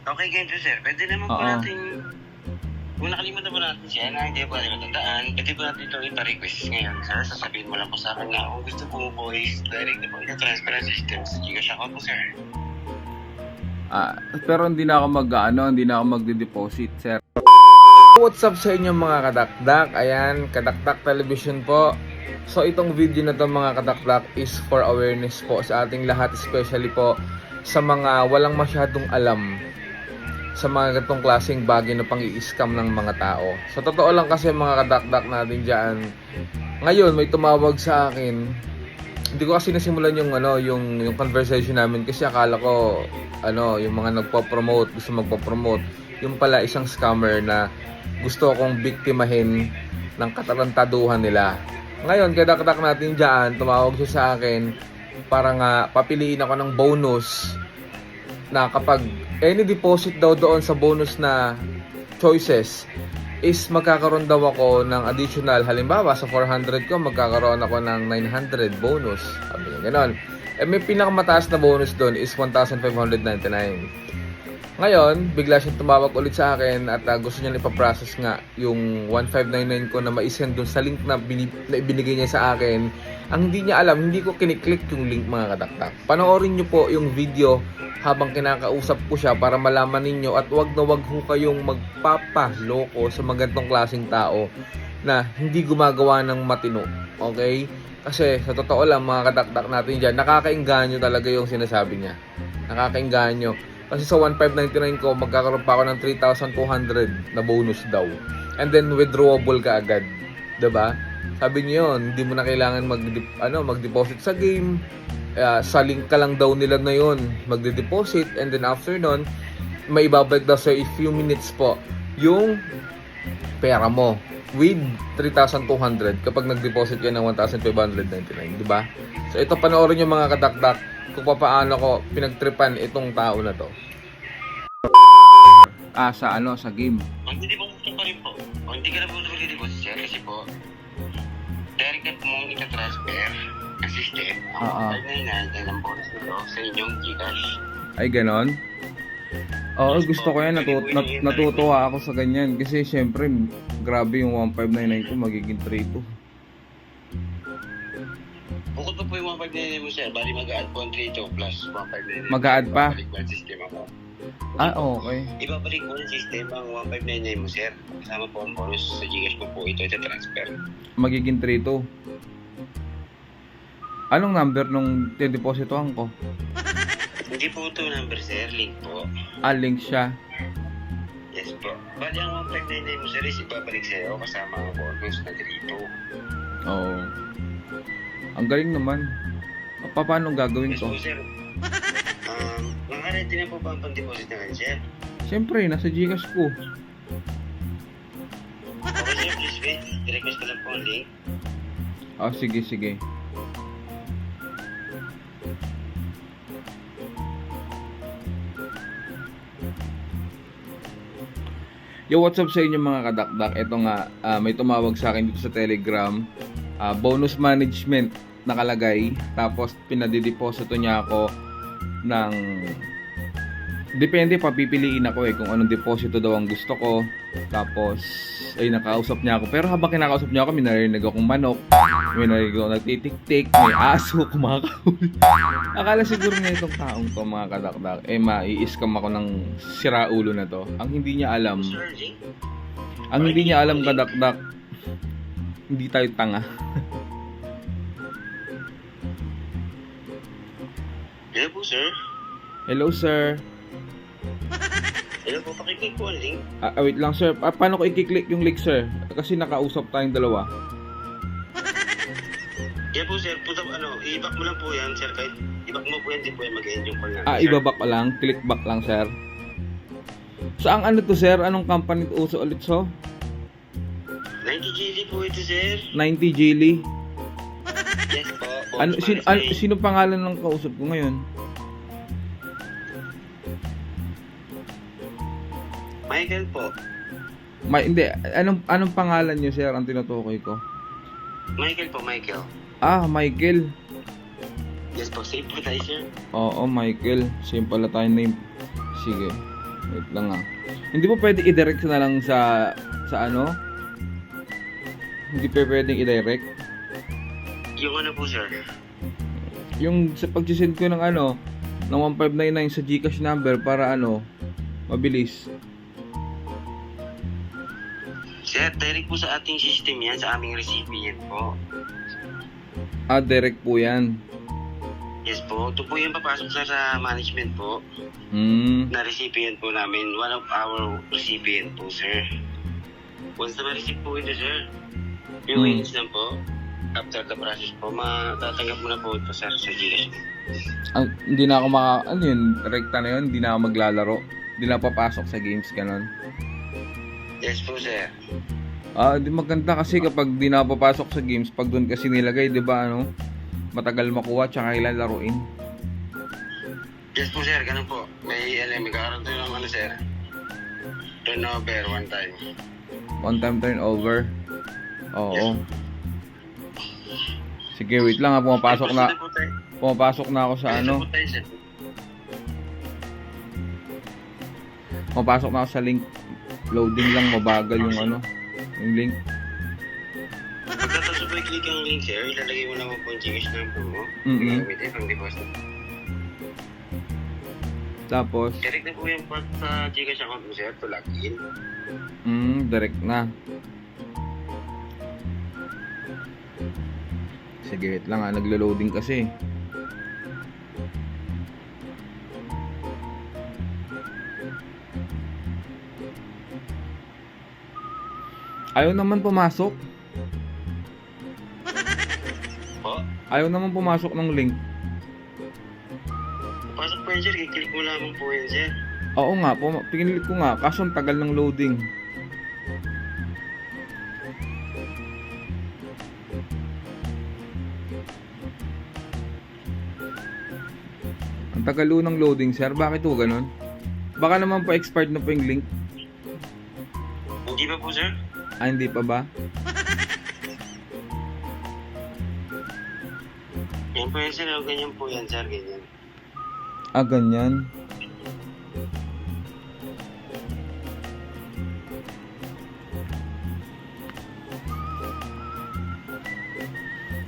Okay, ganito sir. Pwede naman po Oo. natin... Kung nakalimutan po natin siya na hindi po natin matandaan, pwede po natin ito ipa-request ngayon. Sir, sasabihin mo lang po sa akin na kung gusto po po is direct na po ita-transfer ang system sa Gcash account mo, sir. Ah, pero hindi na ako mag ano, hindi na ako magde-deposit, sir. What's up sa inyo mga kadakdak? Ayan, kadakdak television po. So itong video na to mga kadakdak is for awareness po sa ating lahat, especially po sa mga walang masyadong alam sa mga ganitong klaseng bagay na pang i-scam ng mga tao. Sa totoo lang kasi mga kadakdak natin dyan, ngayon may tumawag sa akin, hindi ko kasi nasimulan yung ano, yung yung conversation namin kasi akala ko ano, yung mga nagpo-promote, gusto magpo-promote, yung pala isang scammer na gusto akong biktimahin ng katarantaduhan nila. Ngayon, kadakdak natin dyan, tumawag siya sa akin para nga papiliin ako ng bonus na kapag any deposit daw doon sa bonus na choices is magkakaroon daw ako ng additional. Halimbawa sa 400 ko magkakaroon ako ng 900 bonus. Sabi niya ganon. Eh may pinakamataas na bonus doon is 1,599 ngayon bigla siyang tumawag ulit sa akin at ah, gusto niya ipaprocess nga yung 1599 ko na maisend doon sa link na, bini- na ibinigay niya sa akin ang hindi niya alam hindi ko kiniklik yung link mga kadaktak panoorin niyo po yung video habang kinakausap ko siya para malaman ninyo at wag na wag ho kayong magpapaloko sa magandang klaseng tao na hindi gumagawa ng matino. Okay? Kasi sa totoo lang mga kadakdak natin dyan, nakakainganyo talaga yung sinasabi niya. Nakakainganyo. Kasi sa 1599 ko, magkakaroon pa ako ng 3,200 na bonus daw. And then withdrawable ka agad. ba? Sabi niyo yun, hindi mo na kailangan mag ano, mag-deposit sa game. Uh, sa link ka lang daw nila na yun magde-deposit and then after nun may ibabalik daw sa few minutes po yung pera mo with 3,200 kapag nag-deposit ka ng 1,599 di ba? So ito panoorin yung mga kadakdak kung paano ko pinagtripan itong tao na to ah sa ano sa game Mag-deposit ka pa rin po. O hindi ka na po mag-deposit sir kasi po direct na po mong ita-transfer ang system. Ang Oo. 599 and ang bonus nito sa inyong Gcash. Ay, ganon? Oo, gusto ko yan. Natu- nat- natutuwa ako sa ganyan. Kasi syempre, grabe yung 1599 ko, magiging 32. Bukod pa po yung 1599 mo sir, bali mag-add po ang 32 plus 1599. Mag-a-add pa? Ibabalik po ang system ako. Ah, okay. Ibabalik po ng system ang 1599 mo sir. Kasama po ang bonus sa Gcash po po ito ita-transfer. Magiging 32. Anong number nung depositohan ko? Hindi po ito number sir, link po. Ah, link siya. Yes po. Bali ang 1599 mo sir is ibabalik sa'yo kasama ang bonus na 32. Oo. Ang galing naman. Pa- Paano gagawin Yes to? po sir. Um, nakaready na po ba ang pang-deposit na rin sir? Siyempre, nasa Gcash ko. Okay sir, please wait. I-request ko lang po ang link. Ah, sige, sige. Yo, what's up sa inyo mga kadakdak? Ito nga, ah, may tumawag sa akin dito sa Telegram. Ah, bonus management nakalagay. Tapos pinadideposito niya ako ng... Depende, papipiliin ako eh kung anong deposito daw ang gusto ko. Tapos, ay nakausap niya ako. Pero habang kinakausap niya ako, may narinig akong manok. May narinig ako nagtitik-tik. May aso kumakahuli. Akala siguro na itong taong to mga kadakdak. Eh, mai-scam ako ng siraulo na to. Ang hindi niya alam, ang hindi niya alam kadakdak, hindi tayo tanga. Hello po sir. Hello, sir. Hello po, pakiclick po ang link. Ah, ah, wait lang, sir. Ah, paano ko i-click yung link, sir? Kasi nakausap tayong dalawa. Kaya po sir, puta, ano, i-back mo lang po yan sir. Kahit i-back mo po yan, di po yan mag-end yung call natin. Ah, sir. ibabak pa lang. Click back lang, sir. So, ang ano to, sir? Anong company to uso ulit, so? 90 GD po ito sir. 90 Geely. Yes po. Ano, sino, ano, management. sino pangalan ng kausap ko ngayon? Michael po. Ma, hindi, anong, anong pangalan niyo, sir, ang tinutukoy ko? Michael po, Michael. Ah, Michael. Yes po, safe po tayo sir. Oo, Michael. Same pala tayo name. Sige. Wait lang ah. Hindi po pwede i-direct na lang sa sa ano? Hindi pa pwedeng i-direct. Yung ano po, sir? Yung sa pag-send ko ng ano, ng 1599 sa Gcash number para ano, mabilis. Sir, direct po sa ating system yan, sa aming recipient po. Ah, direct po yan. Yes po, ito po yung papasok sir sa management po. Hmm. na recipient po namin, one of our recipient po, sir. Once na ma-receive po ito, sir, yung Hmm. wins lang po, after the process po, matatanggap mo na po ito, sir, sa Gcash. Ah, hindi na ako maka... Ano yun? Rekta na yun? Hindi na ako maglalaro? Hindi na papasok sa games, ganon? Yes po, sir. Ah, di maganda kasi kapag di na papasok sa games, pag doon kasi nilagay, di ba, ano, matagal makuha, tsaka kailan laruin. Yes po, sir, ganun po. May, ano, may kakaroon tayo ng ano, sir. Turnover one time. One time turnover. Oo. Yes. Sige, wait lang ha, pumapasok na, pumapasok na ako sa ano, pumapasok na ako sa link. Loading lang, mabagal yung ano, yung link. Pagkatapos po i-click ang link, sir, ilalagay mo naman po yung Gcash number mo. Mm-mm. Gamit eh, pang deposit. Tapos, Direct na po yung part sa Gcash account mo, sir, to login. mm, direct na. Sige, wait lang ha, naglo-loading kasi. Ayaw naman pumasok. Po, Ayaw naman pumasok ng link. pasok po yun, sir. I-click mo lamang po yun, sir. Oo nga, pum- pinilit ko nga, kaso ang tagal ng loading. Ang tagal ng loading, sir. Bakit ho ganun? Baka naman po expired na po yung link. Hindi ba po, sir? Ah, hindi pa ba? Yan po yan, sir. O, ganyan po yan, sir. Ganyan. Ah, ganyan.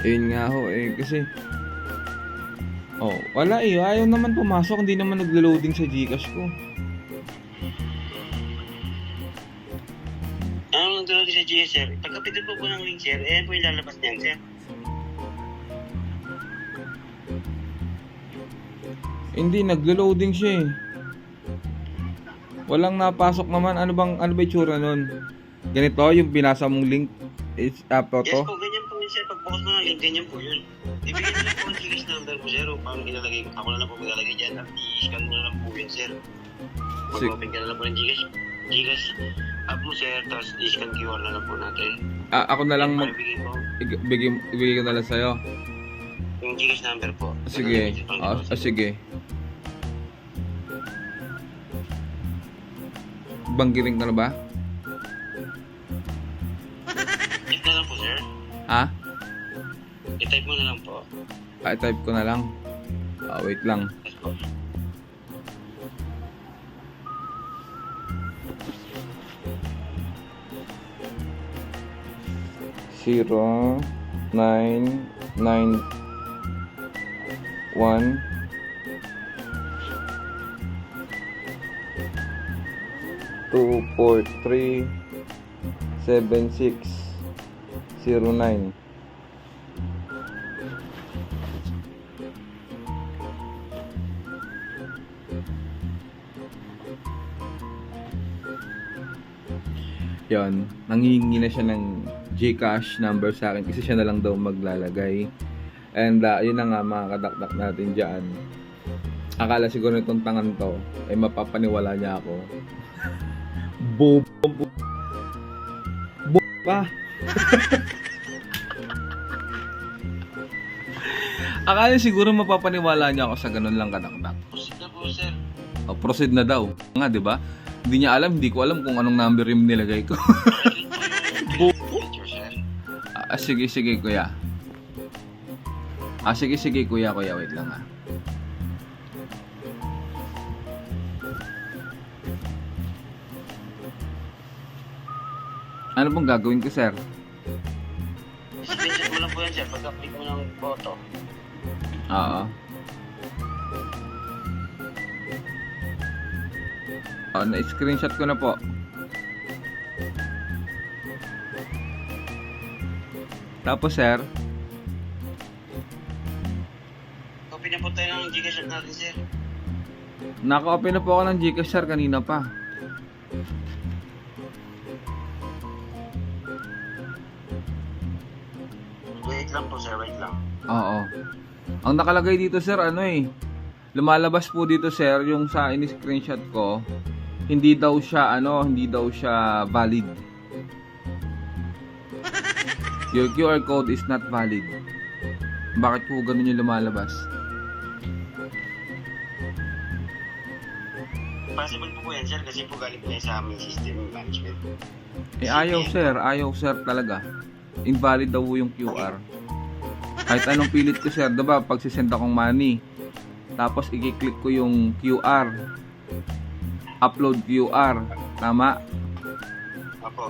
Ayun nga ho, eh, kasi... Oh, wala eh. Ayaw naman pumasok. Hindi naman naglo-loading sa Gcash ko. GS, sir? Pagkapitin po po ng link, sir, eh, po ilalabas niyan, sir. Hindi, naglo-loading siya eh. Walang napasok naman. Ano bang, ano ba itsura nun? Ganito, yung binasa mong link is ah, Yes photo. po, ganyan po yun, sir. Pag-focus mo ng link, ganyan po yun. Ibigay na lang po ang Gcash number po, sir. O, ilalagay ko? Ako na lang po maglalagay dyan. At i-scan mo na lang po yun, sir. Mag-open ka na lang po ng Gcash. Gcash app mo, sir. Tapos i-scan QR na lang po natin. Ah, ako na lang mag... Ibigay Bigay, ibigay ko na lang sa'yo. yung Gcash number po. Sige. Ah, ah, sige. Banggiring ka na ba? Type na lang po, sir. Ha? I-type mo na lang po. Ah, type ko na lang. Ah, wait lang. Yes po. Zero, nine, nine, one, two, four, three, seven, six, zero, nine. Yon, nangihingi na siya ng Gcash number sa akin kasi siya na lang daw maglalagay. And uh, yun na nga mga kadakdak natin dyan. Akala siguro nitong tangan to ay mapapaniwala niya ako. Bobo. Bobo pa. Akala siguro mapapaniwala niya ako sa ganun lang kadakdak. Proceed na po, sir. O, proceed na daw. Nga, di ba? Hindi niya alam, hindi ko alam kung anong number yung nilagay ko. Ah, sige, sige, kuya. Ah, sige, sige, kuya, kuya. Wait lang, ah. Ano pong gagawin ko, sir? Submission mo lang po yan, sir. Pag-click mo ng photo. Oo. Oh, na-screenshot ko na po. Tapos, sir, Copy na po tayo ng Gcash app natin, sir. naka-open na po ako ng Gcash, sir, kanina pa. Wait lang po, sir. Wait lang. Oo. Ang nakalagay dito, sir, ano eh, lumalabas po dito, sir, yung sa in-screenshot ko, hindi daw siya, ano, hindi daw siya valid. Your QR code is not valid. Bakit po ganun yung lumalabas? Possible po po yan, sir. Kasi po galing po yan sa aming system management. Eh, ayaw, sir. Ayaw, sir, talaga. Invalid daw po yung QR. Kahit anong pilit ko, sir, diba, pag sisend akong money, tapos i-click ko yung QR, upload QR, tama? Opo.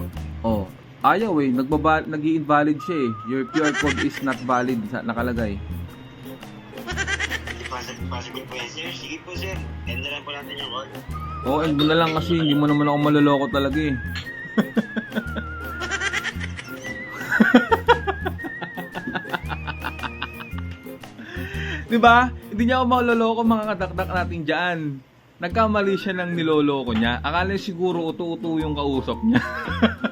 Oh, ayaw eh, nagbaba nag invalid siya eh. Your QR code is not valid sa nakalagay. Possible, po yan, sir. Sige po, sir. Na lang po natin yung call. Oo, oh, end mo na lang kasi hindi mo naman ako maloloko talaga eh. Di ba? Hindi niya ako maloloko mga kadakdak natin diyan. Nagkamali siya ng niloloko niya. Akala siguro utu-utu yung kausap niya.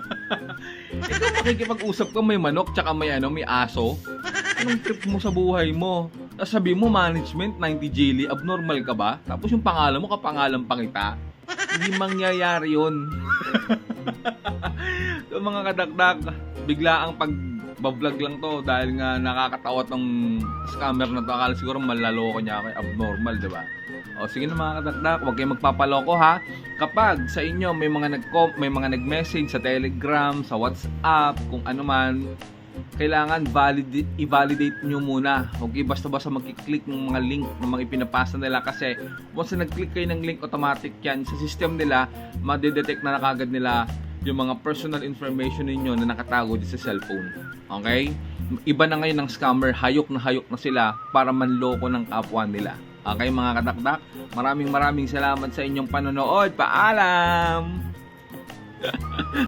Ikaw makikipag-usap ka may manok tsaka may ano, may aso. Anong trip mo sa buhay mo? Tapos sabi mo, management, 90 jilly, abnormal ka ba? Tapos yung pangalan mo, kapangalan pa kita. Hindi mangyayari yun. so mga kadakdak, bigla ang pag vlog lang to dahil nga nakakatawa tong scammer na to. Akala siguro malaloko niya ako, abnormal, di ba? O sige na mga kadakdak, huwag kayong magpapaloko ha. Kapag sa inyo may mga nag may mga nag-message sa Telegram, sa WhatsApp, kung ano man, kailangan valid i-validate nyo muna. Huwag kayo basta-basta magkiklik ng mga link ng mga ipinapasa nila kasi once na nag-click kayo ng link, automatic yan. Sa system nila, madedetect na na kagad nila yung mga personal information ninyo na nakatago dito sa cellphone. Okay? Iba na ngayon ng scammer, hayok na hayok na sila para manloko ng kapwa nila. Okay mga katakdak, maraming maraming salamat sa inyong panonood. Paalam!